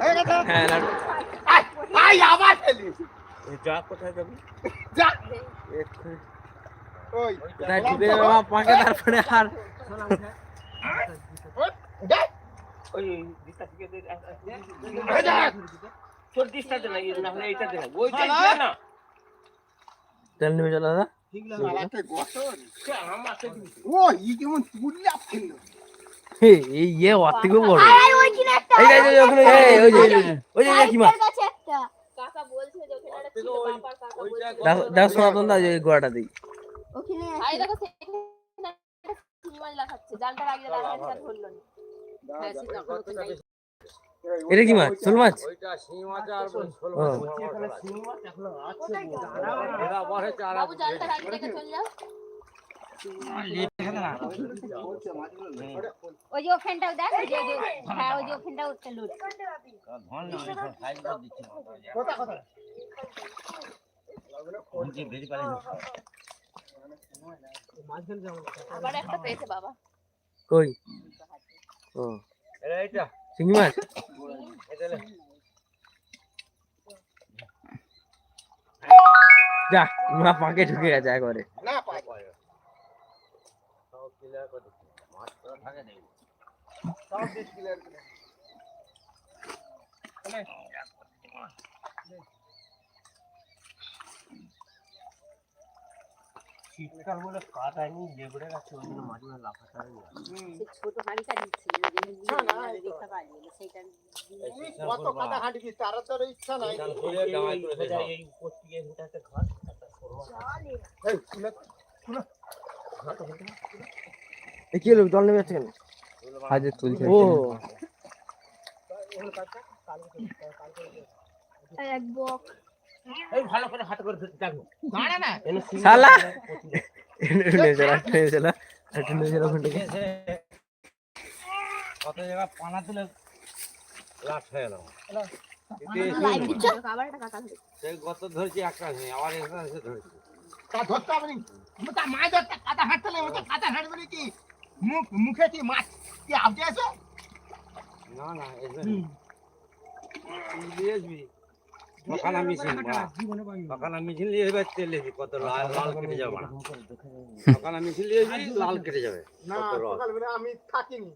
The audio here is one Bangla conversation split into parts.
হয়ে গেছে হ্যাঁ লাড্ডু আয়, আয় আবার ফেলি যা কোথায় যাবি? যা। ওই কোথায় ঢুকে যাবে আমার পাকে তারপরে আর ওই। থেকে দে তোর দিশটা দে না না হলে এইটা দে না। ওইটা দে না। তেল নেমে চলো দাদা? শালাকে গঠন। সে আমাকে দিবি ও ই কেমন তুলিয়া ফেলল হে, এই ইয়ে বড়। এই যে, ওখানে ওই যে, ওই যে, কাকিমা কাকা বলছে যে ওখানে ছিল বাপার কাকা বলছে দেখো সনাতন দা ওই গোড়াটা দিই। ওখানে আই দেখো সেখানে একটা লাগাচ্ছে জালটা লাগিয়ে রাখা ধরলো না। হ্যাঁ। এটা কি মাছ? শোল মাছ। ওইটা শিং মাছ আর ওই যে ওখানটাও দেখ ওই যে হ্যাঁ ওই যে ওখানটাও না সব সাইজ করে দিচ্ছি কথা কথা যে বেরি পালে আবার একটা পেয়েছে বাবা। কই? ও। এটা এটা চিংড়ি মাছ? যা মা পাকে ঢুকে গেছে একবারে। না পাই সব ক্লিয়ার করে দিচ্ছি মাছ তো থাকে নেই সব বেশ ক্লিয়ার করে শীতকাল বলে কাটায়নি লেবড়ে গেছে ওই জন্য মাঝে মাঝে লাফাতে হয়। ছোট হাঁড়িটা দিচ্ছি না, তারা ইচ্ছা নাই দেয়। উপর একটা ঘাট, কি হলো? জল নেমে যাচ্ছে কেন? হাজে তুলছে ও। এক বক। ভালো করে হাতে করে না। শালা! কত জায়গা পানা তুলে হয়ে গেল। সেই গত ধরেছি একটা নেই আবার একটা এসে ধরেছি। তা ধরতে হবে নি। তা মাছ ধরতে কাটা হাঁটতে লাগে ওটা কাটা হাঁটবে মুখ মুখে কি মাছ কি আউটে আছে? না না আমি ছিল সকাল আমি ছিল নিয়ে এবার তেল এসবি কত লাল লাল কেটে যাবে না। আমি ছিল নিয়ে আসবি লাল কেটে যাবে। না কত রস। সকালবেলা আমি থাকিনি।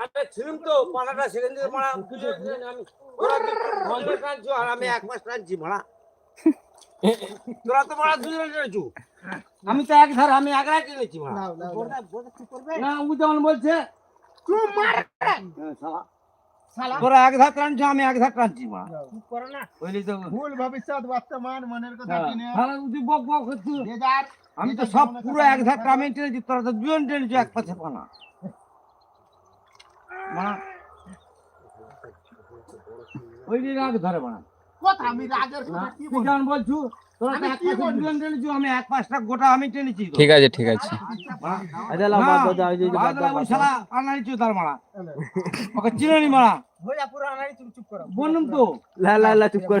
আরে ছিলাম তো পানাটা সেখান থেকে মারা। আমি এক মাস টানছি মারা। তোরা তো মারা দুজন আমি তো এক ধার আমি এক। না ও যেমন বলছে তুই মার। হ্যাঁ, শালা। শালা। তোরা এক ধার টানছো আমি এক ধার টানছি মারা বুঝলি তো? ভুল ভবিষ্যৎ বর্তমান মনের কথা হ্যাঁ, কিনে। শালা তুই বক বক করছিস। আমি তো সব পুরো এক ধার টেনেছি তোরা তো দুজন টেনেছো এক পাশে পানা। মা। ওই ধরে কথা আমি রাগের কথা কি বলছু ঠিক আছে ঠিক আছে। চুপ চুপ করো। বললাম তো। লা লা লা চুপ কর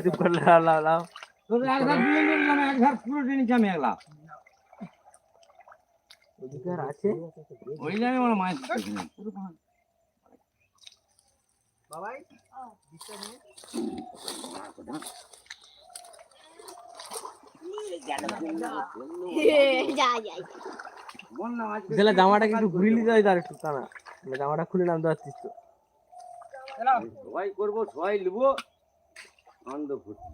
আছে? ওই জন্য আমার নেই। বাবাই যা যাই বল না আজকে তাহলে জামাটা কিন্তু ঘুরিয়ে দিতে হয় তার একটু টানা। মানে জামাটা খুলে নামতে পারছিস তো। সবাই করব সবাই নেব। আনন্দ ফুটি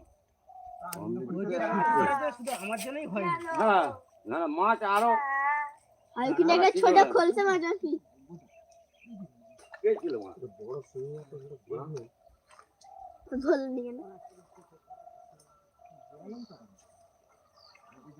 আমার জন্যই হয় না না, মাছ আরও। ছোট খোলসা মাছ কে ছিল মাছ? নেমে নিয়ে না একটু খুলে দিলে ওই জলটা নিয়ে চলে যাবে ভেঙে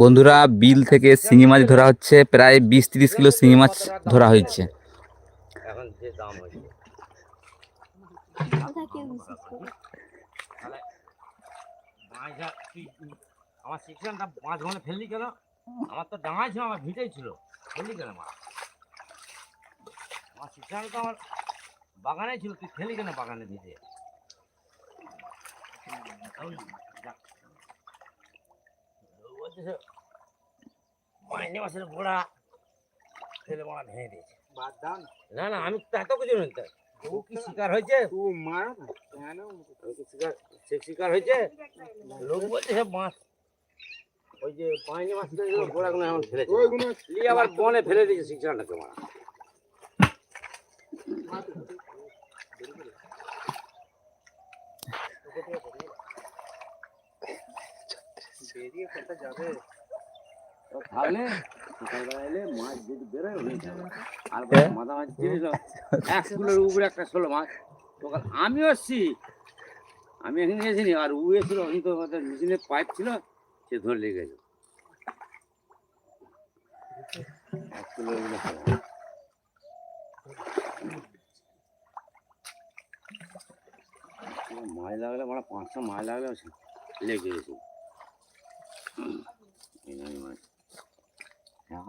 বন্ধুরা, বিল থেকে শিঙি মাছ ধরা হচ্ছে। প্রায় বিশ তিরিশ কিলো শিঙি মাছ ধরা এখন যে দাম হয়েছে কথা কেউ বিশ্বাস করে না। তাহলে মাছটা তুই আমার শিক্ষণটা মাছ মানে ফেললি কেন আমার তো ডাঙাই ছিল আমার ভিটেই ছিল ফেললি কেন মাছ আমার শিক্ষণ তো আমার বাগানে ছিল তুই ফেলি কেন বাগানে ভিটে মাইনে ভেঙে দিয়েছে না। না, আমি তো এত কিছু নেই ও কি শিকার হয়েছে? ও মারা কেন? কি শিকার সে শিকার হয়েছে? লোক বলছে সব মাছ ওই যে পাইনি মাছ গোড়াগুলো এখন ফেলেছে। নিয়ে আবার বনে ফেলে দিয়েছে শিক্ষাটাকে মারা বেরিয়ে কোথা যাবে? তাহলে আমি আমি এখানে আর উ এসেছিল তো পাইপ ছিল সে ধরে লেগে গেছে মাছ। লাগলে মানে পাঁচশো মাছ লাগলে লেগে গেছে।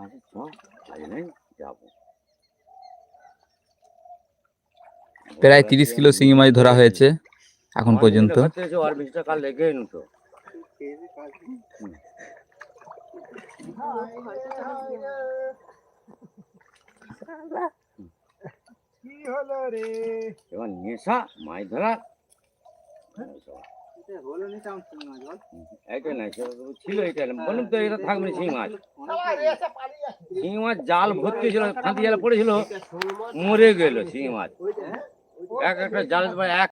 আছে যাব প্রায় তিরিশ কিলো শিঙি মাছ ধরা হয়েছে এখন পর্যন্ত। আর বিশটা কাল লেগেই নিত বেরিয়ে কি হলো রে এবার নেশা মাছ ধরা। আসছে। শিঙি মাছ জাল ভর্তি ছিল ফাঁতি জাল পড়েছিল, মরে গেল শিঙি মাছ এক একটা জাল, এক